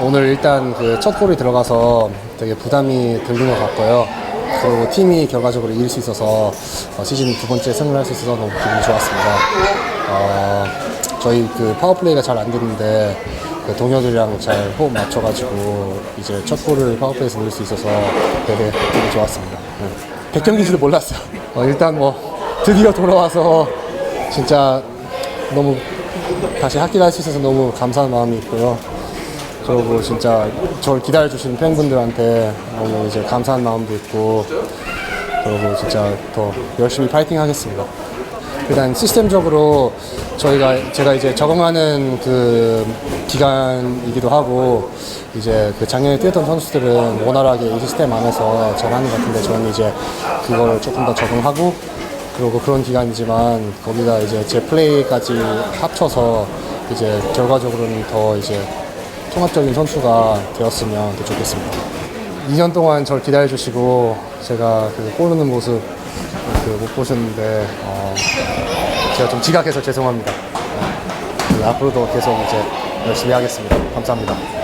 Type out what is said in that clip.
오늘 일단 그 첫 골이 들어가서 되게 부담이 들린 것 같고요. 그리고 팀이 결과적으로 이길 수 있어서 어, 시즌 두 번째 승을 할수 있어서 너무 기분이 좋았습니다. 어, 저희 그 파워플레이가 잘 안 됐는데 그 동료들이랑 잘 호흡 맞춰가지고 이제 첫 골을 파워플레이에서 넣을 수 있어서 되게 되게 좋았습니다. 네. 백경기 줄 몰랐어요. 어, 일단 뭐 드디어 돌아와서 진짜 너무 다시 학기를 할 수 있어서 너무 감사한 마음이 있고요. 그리고 진짜 저를 기다려주신 팬분들한테 너무 이제 감사한 마음도 있고 그리고 진짜 더 열심히 파이팅 하겠습니다. 일단 시스템적으로 저희가 제가 이제 적응하는 그 기간이기도 하고 이제 그 작년에 뛰었던 선수들은 원활하게 이 시스템 안에서 잘 하는 것 같은데 저는 이제 그거를 조금 더 적응하고 그리고 그런 기간이지만 거기다 이제 제 플레이까지 합쳐서 이제 결과적으로는 더 이제 통합적인 선수가 되었으면 더 좋겠습니다. 2년 동안 저를 기다려 주시고 제가 그골 넣는 모습 그 못 보셨는데 어, 제가 좀 지각해서 죄송합니다. 어, 앞으로도 계속 이제 열심히 하겠습니다. 감사합니다.